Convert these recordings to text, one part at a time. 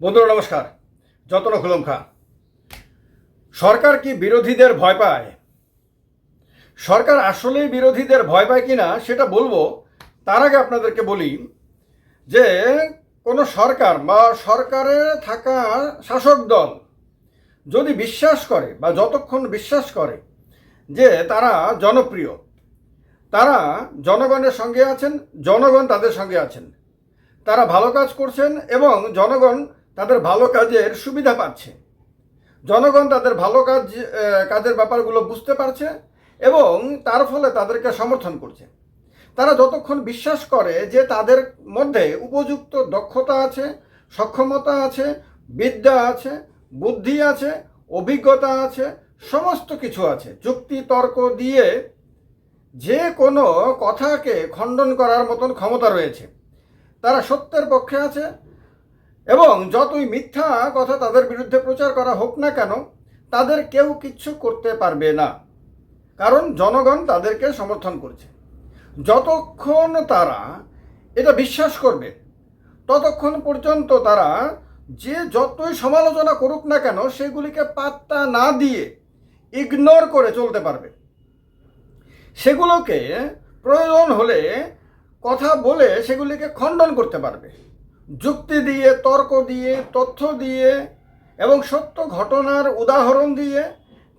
বন্ধুরা, নমস্কার। যতন খুলম খা সরকার কি বিরোধীদের ভয় পায়? সরকার আসলেই বিরোধীদের ভয় পায় কিনা সেটা বলব। তার আগে আপনাদেরকে বলি যে, কোনো সরকার বা সরকারে থাকা শাসক দল যদি বিশ্বাস করে বা যতক্ষণ বিশ্বাস করে যে তারা জনপ্রিয়, তারা জনগণের সঙ্গে আছেন, জনগণ তাদের সঙ্গে আছেন। তারা ভালো কাজ করছেন এবং জনগণ তাদের ভালো কাজের সুবিধা পাচ্ছে। জনগণ তাদের ভালো কাজ কাজের ব্যাপারগুলো বুঝতে পারছে এবং তার ফলে তাদেরকে সমর্থন করছে। তারা যতক্ষণ বিশ্বাস করে যে তাদের মধ্যে উপযুক্ত দক্ষতা আছে, সক্ষমতা আছে, বিদ্যা আছে, বুদ্ধি আছে, অভিজ্ঞতা আছে, সমস্ত কিছু আছে, যুক্তি, তর্ক দিয়ে যে কোনো কথাকে খণ্ডন করার মতন ক্ষমতা রয়েছে। তারা সত্যের পক্ষে আছে এবং যতই মিথ্যা কথা তাদের বিরুদ্ধে প্রচার করা হোক না কেন, তাদের কেউ কিচ্ছু করতে পারবে না। কারণ জনগণ তাদেরকে সমর্থন করছে। যতক্ষণ তারা এটা বিশ্বাস করবে, ততক্ষণ পর্যন্ত তারা যে যতই সমালোচনা করুক না কেন, সেগুলিকে পাত্তা না দিয়ে ইগনোর করে চলতে পারবে। সেগুলোকে প্রয়োজন হলে কথা বলে সেগুলিকে খণ্ডন করতে পারবে। যুক্তি দিয়ে, তর্ক দিয়ে, তথ্য দিয়ে এবং সত্য ঘটনার উদাহরণ দিয়ে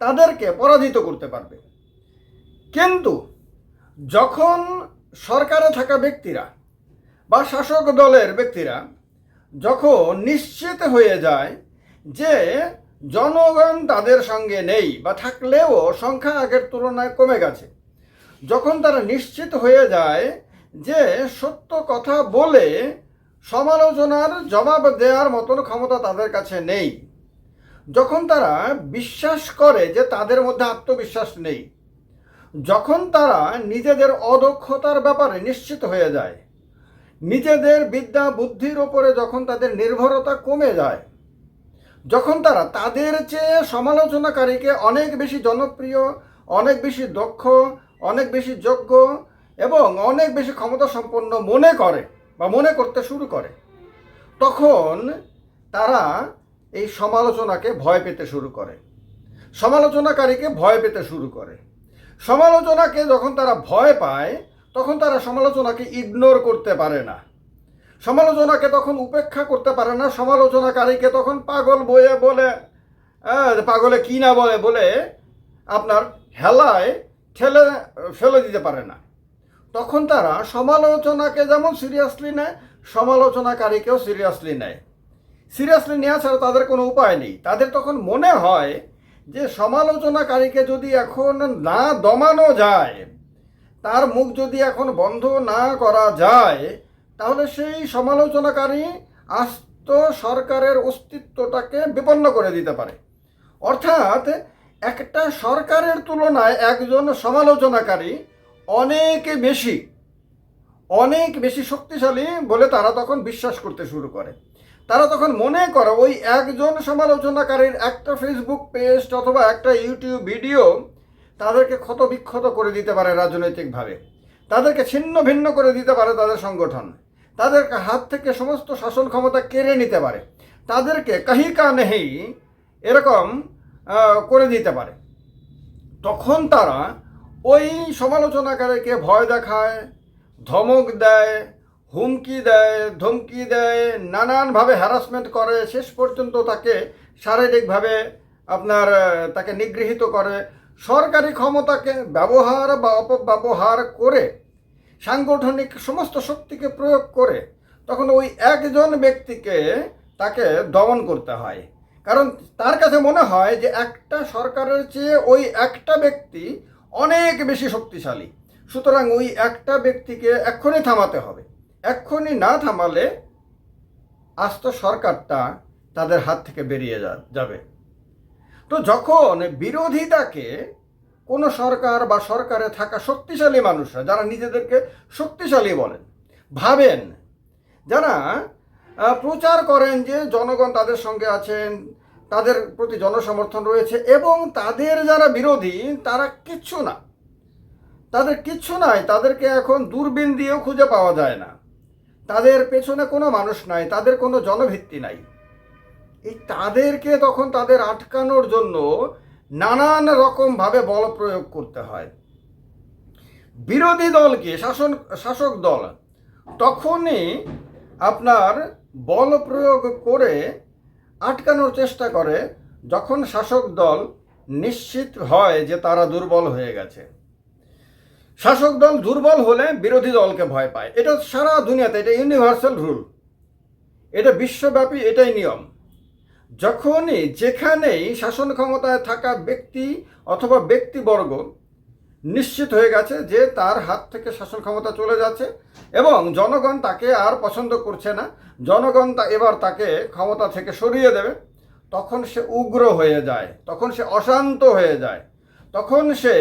তাদেরকে পরাজিত করতে পারবে। কিন্তু যখন সরকারে থাকা ব্যক্তিরা বা শাসক দলের ব্যক্তিরা যখন নিশ্চিত হয়ে যায় যে জনগণ তাদের সঙ্গে নেই বা থাকলেও সংখ্যা আগের তুলনায় কমে গেছে, যখন তারা নিশ্চিত হয়ে যায় যে সত্য কথা বলে সমালোচনার জবাব দেওয়ার মতন ক্ষমতা তাদের কাছে নেই। যখন তারা বিশ্বাস করে যে তাদের মধ্যে আত্মবিশ্বাস নেই, যখন তারা নিজেদের অদক্ষতার ব্যাপারে নিশ্চিত হয়ে যায়, নিজেদের বিদ্যা বুদ্ধির ওপরে যখন তাদের নির্ভরতা কমে যায়, যখন তারা তাদের চেয়ে সমালোচনাকারীকে অনেক বেশি জনপ্রিয়, অনেক বেশি দক্ষ, অনেক বেশি যোগ্য এবং অনেক বেশি ক্ষমতা সম্পন্ন মনে করে বা মনে করতে শুরু করে তখন তারা এই সমালোচনাকে ভয় পেতে শুরু করে। সমালোচনাকারীকে ভয় পেতে শুরু করে। সমালোচনাকে যখন তারা ভয় পায় তখন তারা সমালোচনাকে ইগনোর করতে পারে না। সমালোচনাকে তখন উপেক্ষা করতে পারে না। সমালোচনাকারীকে তখন পাগল বয়ে বলে আহ, পাগলে কি না বলে বলে আপনার হেলায় ঠেলে ফেলে দিতে পারে না। তখন তারা সমালোচনাকে যেমন সিরিয়াসলি নেয়, সমালোচনাকারীকেও সিরিয়াসলি নেয়। সিরিয়াসলি নেওয়া ছাড়া তাদের কোনো উপায় নেই। তাদের তখন মনে হয় যে সমালোচনাকারীকে যদি এখন না দমানো যায়, তার মুখ যদি এখন বন্ধ না করা যায়, তাহলে সেই সমালোচনাকারী আস্ত সরকারের অস্তিত্বটাকে বিপন্ন করে দিতে পারে। অর্থাৎ একটা সরকারের তুলনায় একজন সমালোচনাকারী অনেক বেশি অনেক বেশি শক্তিশালী বলে তারা তখন বিশ্বাস করতে শুরু করে। তারা তখন মনে করে ওই একজন সমালোচনাকারীর একটা ফেসবুক পেজ অথবা একটা ইউটিউব ভিডিও তাদেরকে ক্ষত বিক্ষত করে দিতে পারে রাজনৈতিকভাবে। তাদেরকে ছিন্ন ভিন্ন করে দিতে পারে তাদের সংগঠন। তাদের হাত থেকে সমস্ত শাসন ক্ষমতা কেড়ে নিতে পারে। তাদেরকে কাহিকা নেহি এরকম করে দিতে পারে। তখন তারা ওই সমালোচনাকারীকে ভয় দেখায়, ধমক দেয়, হুমকি দেয়, ধমকি দেয়, নানানভাবে হ্যারাসমেন্ট করে, শেষ পর্যন্ত তাকে শারীরিকভাবে আপনার তাকে নিগৃহীত করে। সরকারি ক্ষমতাকে ব্যবহার বা অপব্যবহার করে, সাংগঠনিক সমস্ত শক্তিকে প্রয়োগ করে, তখন ওই একজন ব্যক্তিকে তাকে দমন করতে হয়। কারণ তার কাছে মনে হয় যে একটা সরকারের চেয়ে ওই একটা ব্যক্তি অনেক বেশি শক্তিশালী। সুতরাং ওই একটা ব্যক্তিকে এক্ষুনি থামাতে হবে। এক্ষুনি না থামালে আস্ত সরকারটা তাদের হাত থেকে বেরিয়ে যাবে। তো যখন বিরোধিতাকে কোনো সরকার বা সরকারে থাকা শক্তিশালী মানুষরা, যারা নিজেদেরকে শক্তিশালী বলেন, ভাবেন, যারা প্রচার করেন যে জনগণ তাদের সঙ্গে আছেন তাদের প্রতি জনসমর্থন রয়েছে এবং তাদের যারা বিরোধী, তারা কিচ্ছু না। তাদের কিচ্ছু নাই, তাদেরকে এখন দূরবীন দিয়েও খুঁজে পাওয়া যায় না। তাদের পেছনে কোনো মানুষ নাই, তাদের কোনো জনভিত্তি নাই। এই তাদেরকে তখন তাদের আটকানোর জন্য নানান রকমভাবে বল প্রয়োগ করতে হয়। বিরোধী দলকে শাসন, শাসক দল। তখনই আপনার বল প্রয়োগ করে আটকানোর চেষ্টা করে যখন শাসক দল নিশ্চিত হয় যে তারা দুর্বল হয়ে গেছে। শাসক দল দুর্বল হলে বিরোধী দলকে ভয় পায়। এটা সারা দুনিয়াতে, এটা ইউনিভার্সাল রুল এটা বিশ্বব্যাপী, এটাই নিয়ম। যখনই যেখানেই শাসন ক্ষমতায় থাকা ব্যক্তি অথবা ব্যক্তিবর্গ নিশ্চিত হয়ে গেছে যে তার হাত থেকে শাসন ক্ষমতা চলে যাচ্ছে এবং জনগণ তাকে আর পছন্দ করছে না। জনগণ তা এবার তাকে ক্ষমতা থেকে সরিয়ে দেবে। তখন সে উগ্র হয়ে যায়, তখন সে অশান্ত হয়ে যায়, তখন সে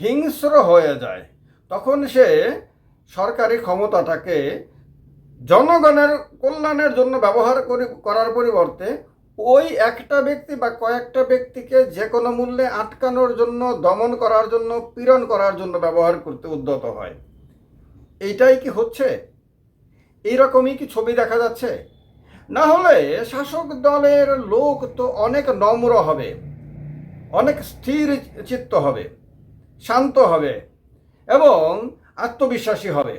হিংস্র হয়ে যায়, তখন সে সরকারি ক্ষমতাটাকে জনগণের কল্যাণের জন্য ব্যবহার করে, করার পরিবর্তে ওই একটা ব্যক্তি বা কয়েকটা ব্যক্তিকে যে কোনো মূল্যে আটকানোর জন্য, দমন করার জন্য, পীড়ন করার জন্য ব্যবহার করতে উদ্যত হয়। এইটাই কি হচ্ছে? এইরকমই কি ছবি দেখা যাচ্ছে? না হলে শাসক দলের লোক তো অনেক নম্র হবে, অনেক স্থির চিত্ত হবে, শান্ত হবে এবং আত্মবিশ্বাসী হবে।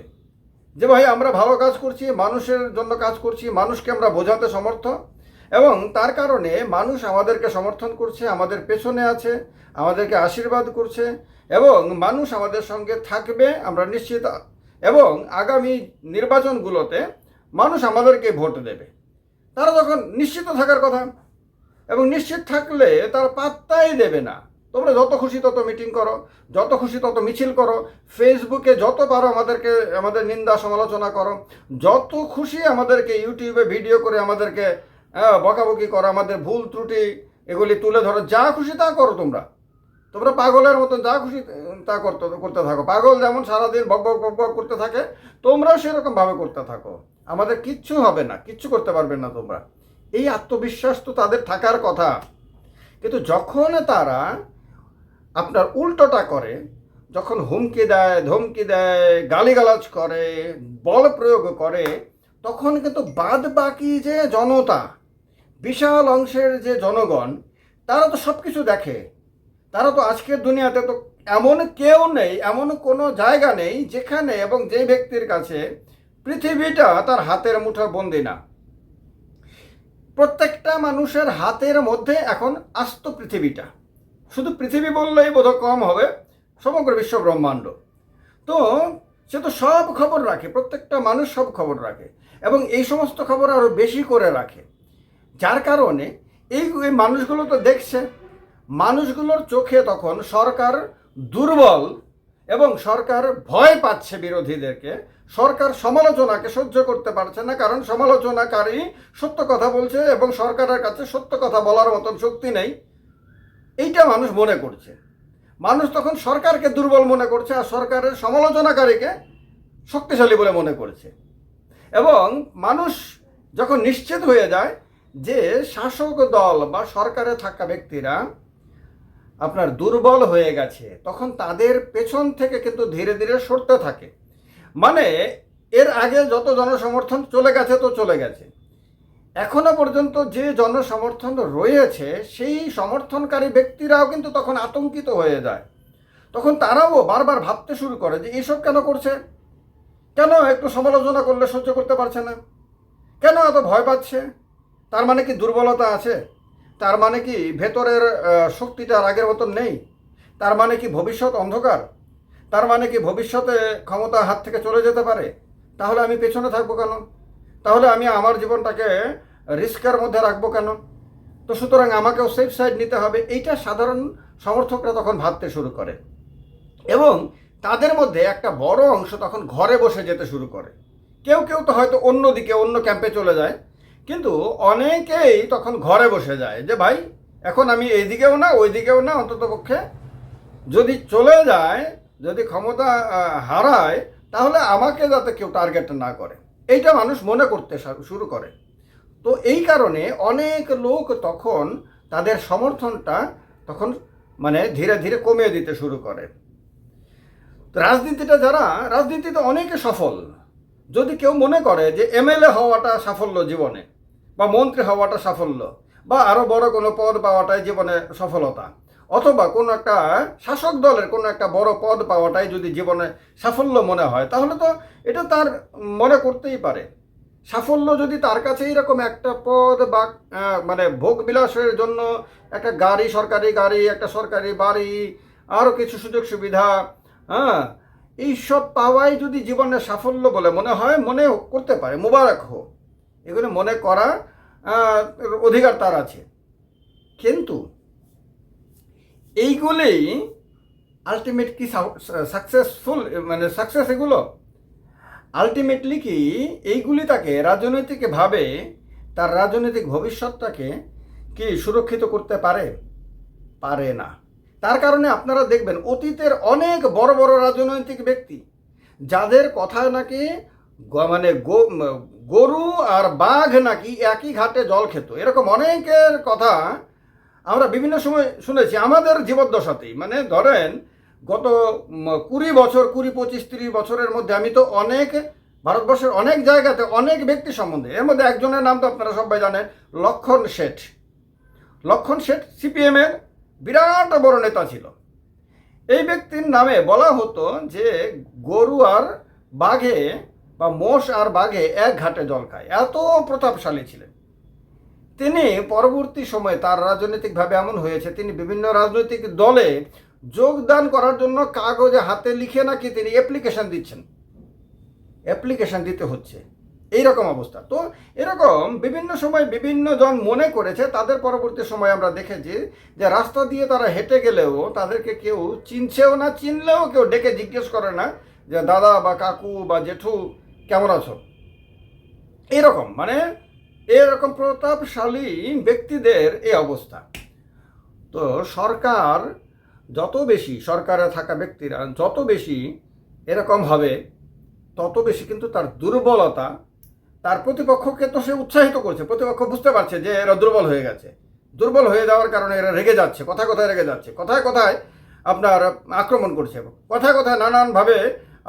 যে ভাই, আমরা ভালো কাজ করছি, মানুষের জন্য কাজ করছি, মানুষকে আমরা বোঝাতে সমর্থ। এবং তার কারণে মানুষ আমাদেরকে সমর্থন করছে, আমাদের পেছনে আছে, আমাদেরকে আশীর্বাদ করছে এবং মানুষ আমাদের সঙ্গে থাকবে, আমরা নিশ্চিত। এবং আগামী নির্বাচনগুলোতে মানুষ আমাদেরকে ভোট দেবে। তারা যখন নিশ্চিত থাকার কথা এবং নিশ্চিত থাকলে তার পাত্তাই দেবে না। তোমরা যত খুশি তত মিটিং করো, যত খুশি তত মিছিল করো, ফেসবুকে যত পারো আমাদেরকে, আমাদের নিন্দা সমালোচনা করো, যত খুশি আমাদেরকে ইউটিউবে ভিডিও করে আমাদেরকে আহ, বকাবকি করো আমাদের ভুল ত্রুটি এগুলি তুলে ধরো যা খুশি তা করো তোমরা। তোমরা পাগলের মতন যা খুশি তা করতে করতে থাকো। পাগল যেমন সারাদিন বক বক বক বক করতে থাকে তোমরাও সেরকমভাবে করতে থাকো। আমাদের কিচ্ছু হবে না কিচ্ছু করতে পারবে না তোমরা। এই আত্মবিশ্বাস তো তাদের থাকার কথা। কিন্তু যখন তারা আপনার উল্টোটা করে যখন হুমকি দেয় ধমকি দেয় গালিগালাজ করে বল প্রয়োগ করে তখন কিন্তু বাদ বাকি যে জনতা বিশাল অংশের যে জনগণ, তারা তো সব কিছু দেখে। তারা তো আজকের দুনিয়াতে তো এমন কেউ নেই, এমন কোনো জায়গা নেই যেখানে এবং যে ব্যক্তির কাছে পৃথিবীটা তার হাতের মুঠো বন্দি না। প্রত্যেকটা মানুষের হাতের মধ্যে এখন আস্ত পৃথিবীটা। শুধু পৃথিবী বললেই বোধ কম হবে, সমগ্র বিশ্ব ব্রহ্মাণ্ড। তো সে তো সব খবর রাখে, প্রত্যেকটা মানুষ সব খবর রাখে এবং এই সমস্ত খবর আরও বেশি করে রাখে। যার কারণে এই মানুষগুলো তো দেখছে। মানুষগুলোর চোখে তখন সরকার দুর্বল এবং সরকার ভয় পাচ্ছে বিরোধীদেরকে। সরকার সমালোচনাকে সহ্য করতে পারছে না, কারণ সমালোচনাকারী সত্য কথা বলছে এবং সরকারের কাছে সত্য কথা বলার মতন শক্তি নেই। এইটা মানুষ মনে করছে। মানুষ তখন সরকারকে দুর্বল মনে করছে আর সরকারের সমালোচনাকারীকে শক্তিশালী বলে মনে করছে। এবং মানুষ যখন নিশ্চিত হয়ে যায় যে শাসক দল বা সরকারে থাকা ব্যক্তিরা আপনার দুর্বল হয়ে গেছে, তখন তাদের পেছন থেকে কিন্তু ধীরে ধীরে সরতে থাকে। মানে এর আগে যত জনসমর্থন চলে গেছে তো চলে গেছে। এখনও পর্যন্ত যে জনসমর্থন রয়েছে, সেই সমর্থনকারী ব্যক্তিরাও কিন্তু তখন আতঙ্কিত হয়ে যায়। তখন তারাও বারবার ভাবতে শুরু করে যে এইসব কেন করছে? কেন একটু সমালোচনা করলে সহ্য করতে পারছে না? কেন এত ভয় পাচ্ছে? তার মানে কি দুর্বলতা আছে? তার মানে কি ভেতরের শক্তিটা আগের মতন নেই? তার মানে কি ভবিষ্যৎ অন্ধকার? তার মানে কি ভবিষ্যতে ক্ষমতা হাত থেকে চলে যেতে পারে? তাহলে আমি পেছনে থাকব কেন? তাহলে আমি আমার জীবনটাকে রিস্কের মধ্যে রাখব কেন? তো সুতরাং আমাকেও সেফ সাইড নিতে হবে। এইটা সাধারণ সমর্থকরা তখন ভাবতে শুরু করে। এবং তাদের মধ্যে একটা বড় অংশ তখন ঘরে বসে যেতে শুরু করে। কেউ কেউ তো হয়তো অন্য দিকে অন্য ক্যাম্পে চলে যায়। কিন্তু অনেকেই তখন ঘরে বসে যায় যে, ভাই, এখন আমি এইদিকেও না ওই দিকেও না, অন্তত পক্ষে যদি চলে যায়, যদি ক্ষমতা হারায়, তাহলে আমাকে যাতে কেউ টার্গেট না করে। এইটা মানুষ মনে করতে শুরু করে। তো এই কারণে অনেক লোক তখন তাদের সমর্থনটা তখন মানে ধীরে ধীরে কমিয়ে দিতে শুরু করে। রাজনীতিটা যারা, রাজনীতিতে অনেকে সফল। যদি কেউ মনে করে যে এমএলএ হওয়াটা সাফল্য জীবনে, বা মন্ত্রী হওয়াটা সাফল্য, বা আরও বড় কোনো পদ পাওয়াটাই জীবনে সফলতা, অথবা কোনো একটা শাসক দলের কোনো একটা বড় পদ পাওয়াটাই যদি জীবনে সাফল্য মনে হয়, তাহলে তো এটা তার মনে করতেই পারে। সাফল্য যদি তার কাছে এরকম একটা পদ বা মানে ভোগ বিলাসের জন্য একটা গাড়ি, সরকারি গাড়ি, একটা সরকারি বাড়ি আরও কিছু সুযোগ সুবিধা হ্যাঁ এইসব পাওয়াই যদি জীবনে সাফল্য বলে মনে হয় মনে করতে পারে, মুবারক হোক। এগুলো মনে করা অধিকার তার আছে। কিন্তু এইগুলি আলটিমেট কি সাকসেসফুল মানে সাকসেস এগুলো? আলটিমেটলি কি এইগুলি তাকে রাজনৈতিকভাবে, তার রাজনৈতিক ভবিষ্যৎটাকে কি সুরক্ষিত করতে পারে? পারে না। তার কারণে আপনারা দেখবেন অতীতের অনেক বড় বড় রাজনৈতিক ব্যক্তি, যাদের কথা নাকি মানে গরু আর বাঘ নাকি একই ঘাটে জল খেত। এরকম অনেকের কথা আমরা বিভিন্ন সময় শুনেছি। আমাদের জীবদ্দশাতেই মানে ধরেন গত কুড়ি বছর, কুড়ি পঁচিশ, তিরিশ বছরের মধ্যে আমি তো অনেক, ভারতবর্ষের অনেক জায়গাতে অনেক ব্যক্তি সম্বন্ধে, এর মধ্যে একজনের নাম তো আপনারা সবাই জানেন, লক্ষণ শেঠ। লক্ষণ শেঠ, সিপিএমের বিরাট বড় নেতা ছিল। এই ব্যক্তির নামে বলা হতো যে গরু আর বাঘে বা মোষ আর বাঘে এক ঘাটে জল খায়। এত প্রতাপশালী ছিলেন। তিনি পরবর্তী সময়ে তার রাজনৈতিকভাবে এমন হয়েছে, তিনি বিভিন্ন রাজনৈতিক দলে যোগদান করার জন্য কাগজে হাতে লিখে নাকি তিনি অ্যাপ্লিকেশন দিচ্ছেন। অ্যাপ্লিকেশন দিতে হচ্ছে। এই রকম অবস্থা। তো এরকম বিভিন্ন সময় বিভিন্ন জন মনে করেছে, তাদের পরবর্তী সময় আমরা দেখেছি যে রাস্তা দিয়ে তারা হেঁটে গেলেও তাদেরকে কেউ চিনছেও না, চিনলেও কেউ ডেকে জিজ্ঞেস করে না যে, দাদা বা কাকু বা জেঠু, কেমন আছো? এরকম মানে এরকম প্রতাপশালী ব্যক্তিদের এই অবস্থা। তো সরকার যত বেশি, সরকারে থাকা ব্যক্তিরা যত বেশি এরকম হবে তত বেশি কিন্তু তার দুর্বলতা তার প্রতিপক্ষকে তো সে উৎসাহিত করছে, প্রতিপক্ষ বুঝতে পারছে যে এরা দুর্বল হয়ে গেছে। দুর্বল হয়ে যাওয়ার কারণে এরা রেগে যাচ্ছে, কথায় কথায় রেগে যাচ্ছে, কথায় কথায় আপনার আক্রমণ করছে, কথায় কথায় নানানভাবে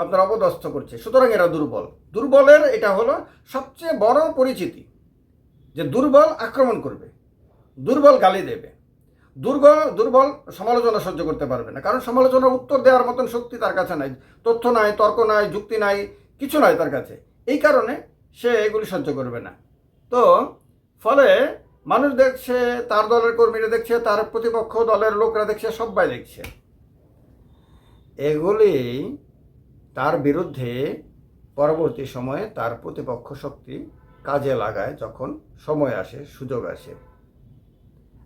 আপনার অপদস্থ করছে। সুতরাং এরা দুর্বল। দুর্বলের এটা হলো সবচেয়ে বড় পরিচিতি যে দুর্বল আক্রমণ করবে, দুর্বল গালি দেবে। দুর্বল দুর্বল সমালোচনা সহ্য করতে পারবে না, কারণ সমালোচনার উত্তর দেওয়ার মতন শক্তি তার কাছে নাই, তথ্য নাই, তর্ক নাই, যুক্তি নাই, কিছু নাই তার কাছে। এই কারণে সে এগুলি সহ্য করবে না। তো ফলে মানুষ দেখছে, তার দলের কর্মীরা দেখছে, তার প্রতিপক্ষ দলের লোকরা দেখছে, সবাই দেখছে। এগুলি তার বিরুদ্ধে পরবর্তী সময়ে তার প্রতিপক্ষ শক্তি কাজে লাগায় যখন সময় আসে, সুযোগ আসে।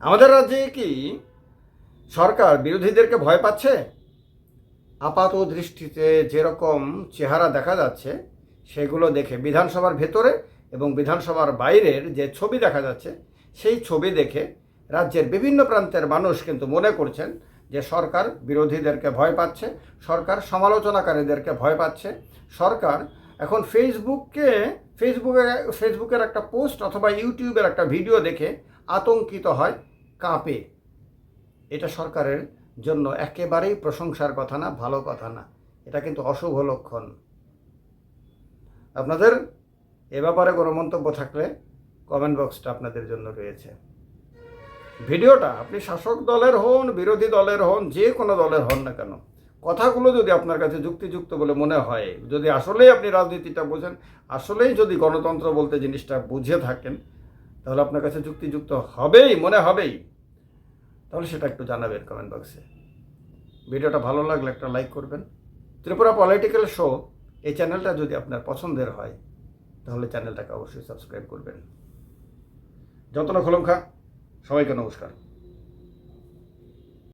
আমাদের রাজ্যে কি সরকার বিরোধীদেরকে ভয় পাচ্ছে? আপাত দৃষ্টিতে যেরকম চেহারা দেখা যাচ্ছে সেগুলো দেখে বিধানসভার ভেতরে এবং বিধানসভার বাইরের যে ছবি দেখা যাচ্ছে, সেই ছবি দেখে রাজ্যের বিভিন্ন প্রান্তের মানুষ কিন্তু মনে করছেন যে সরকার বিরোধীদেরকে ভয় পাচ্ছে, সরকার সমালোচনাকারীদেরকে ভয় পাচ্ছে, সরকার এখন ফেসবুককে, ফেসবুকে, ফেসবুকের একটা পোস্ট অথবা ইউটিউবের একটা ভিডিও দেখে আতঙ্কিত হয়, কাঁপে। এটা সরকারের জন্য একেবারেই প্রশংসার কথা না, ভালো কথা না। এটা কিন্তু অশুভ লক্ষণ। আপনাদের এ ব্যাপারে কোনো মন্তব্য থাকলে কমেন্ট বক্সটা আপনাদের জন্য রয়েছে। ভিডিওটা আপনি শাসক দলের হন, বিরোধী দলের হন, যে কোনো দলের হন না কেন, কথাগুলো যদি আপনার কাছে যুক্তিযুক্ত বলে মনে হয়, যদি আসলেই আপনি রাজনীতিটা বোঝেন, আসলেই যদি গণতন্ত্র বলতে জিনিসটা বুঝে থাকেন, তাহলে আপনার কাছে যুক্তিযুক্ত হবেই, মনে হবেই। তাহলে সেটা একটু জানাবেন কমেন্ট বক্সে ভিডিওটা ভালো লাগলে একটা লাইক করবেন। ত্রিপুরা পলিটিক্যাল শো এই চ্যানেলটা যদি আপনার পছন্দের হয়, তাহলে চ্যানেলটাকে অবশ্যই সাবস্ক্রাইব করবেন। যতনা খোলমখা সবাইকে নমস্কার।